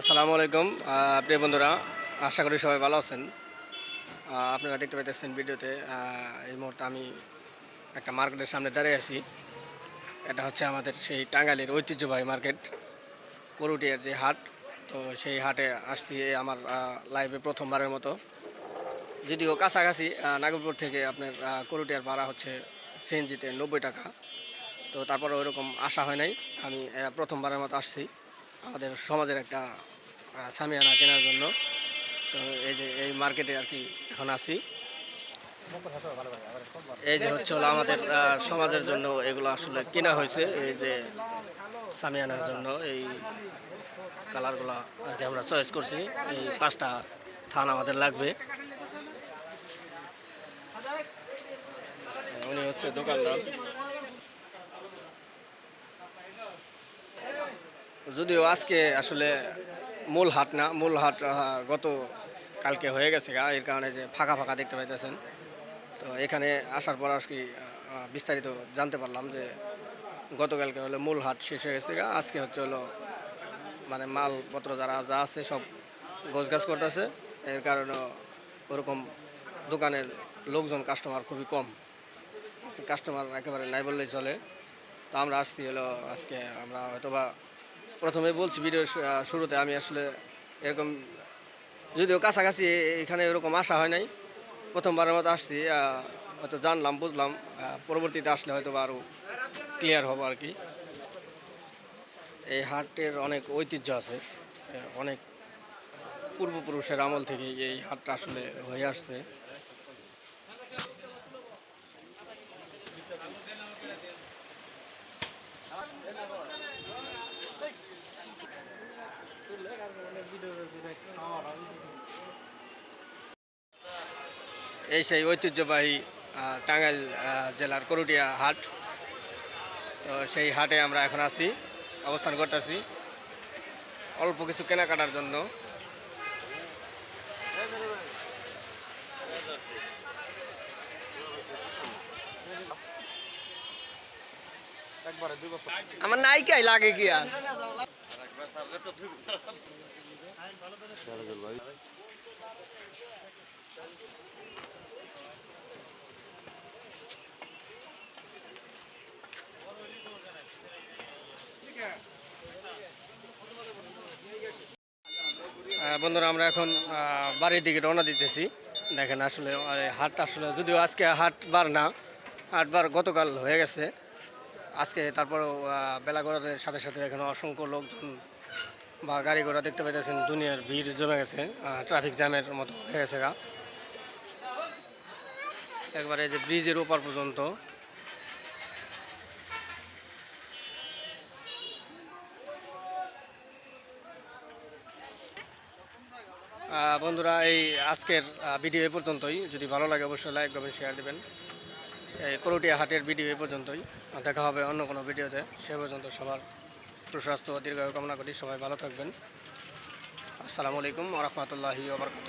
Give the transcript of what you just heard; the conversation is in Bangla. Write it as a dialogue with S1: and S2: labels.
S1: আসসালামু আলাইকুম। প্রিয় বন্ধুরা, আশা করি সবাই ভালো আছেন। আপনারা দেখতে পাইতেছেন ভিডিওতে এই মুহূর্তে আমি একটা মার্কেটের সামনে দাঁড়িয়ে আছি। এটা হচ্ছে আমাদের সেই টাঙ্গাইলের ঐতিহ্যবাহী মার্কেট, করুটিয়ার যে হাট। তো সেই হাটে আসছি আমার লাইভে প্রথমবারের মতো। যদিও কাছাকাছি নাগরপুর থেকে আপনার করুটিয়ার ভাড়া হচ্ছে সিএনজিতে নব্বই টাকা। তো তারপরে ওইরকম আশা হয় নাই। আমি প্রথমবারের মতো আসছি। আমাদের সমাজের একটা সামিয়ানা কেনার জন্য। তো এই যে এই মার্কেটে আর কি এখন আছি। এই যে হচ্ছে হলো আমাদের সমাজের জন্য এগুলো আসলে কেনা হয়েছে। এই যে সামিয়ানার জন্য এই কালারগুলো আর কি আমরা চয়েস করছি। এই পাঁচটা থান আমাদের লাগবে। উনি হচ্ছে দোকানদার। যদিও আজকে আসলে মূল হাট না, মূল হাট গত কালকে হয়ে গেছে গা, এর কারণে যে ফাঁকা ফাঁকা দেখতে পাইতেছেন। তো এখানে আসার পর আর কি বিস্তারিত জানতে পারলাম যে গতকালকে হলো মূল হাট শেষ হয়ে গেছে গা, আজকে হচ্ছে হলো মানে মালপত্র যারা, যা আছে সব গোছগাছ করতেছে। এর কারণে ওরকম দোকানের লোকজন কাস্টমার খুবই কম। কাস্টমার একেবারে নাই বললেই চলে। তো আমরা আসছি হলো, আজকে আমরা হয়তোবা প্রথমে বলছি ভিডিও শুরুতে আমি আসলে এরকম, যদিও কাছাকাছি এখানে এরকম আসা হয় নাই। প্রথমবারের মতো আসছি হয়তো জানলাম, বুঝলাম পরবর্তীতে আসলে হয়তো আরও ক্লিয়ার হব আর কি। এই হাটের অনেক ঐতিহ্য আছে অনেক পূর্বপুরুষের আমল থেকে এই হাটটা আসলে হয়ে আসছে। এই সেই ঐতিহ্যবাহী টাঙ্গাইল জেলার করুটিয়া হাট। তো সেই হাটে আমরা এখন আছি অবস্থান করতেছি। অল্প কিছু কেনাকাটার জন্য। আমার নাইকাই লাগে কি আর? বন্ধুরা আমরা এখন বাড়ির দিকে রওনা দিতেছি। দেখেন আসলে হাট আসলে যদিও আজকে হাট বার না হাট বার গতকাল হয়ে গেছে। আজকে তারপরেও আহ, বেলা গড়াদের সাথে সাথে এখানে অসংখ্য লোকজন বা গাড়ি ঘোড়া দেখতে পাইতেছেন, দুনিয়ার ভিড় জমে গেছে ট্রাফিক জ্যামের মতো হয়ে গেছে গা। একবারে যে ব্রিজের ওপার পর্যন্ত। বন্ধুরা, এই আজকের ভিডিও এ পর্যন্তই। যদি ভালো লাগে, অবশ্যই লাইক করবেন শেয়ার দেবেন। এই করটিয়া হাটের ভিডিও এ পর্যন্তই। দেখা হবে অন্য কোনো ভিডিওতে সে পর্যন্ত সবার সুস্বাস্থ্য দীর্ঘায়ু কামনা করি। সবাই ভালো থাকবেন। আসসালামু আলাইকুম রহমতুল্লাহি ওবরকাত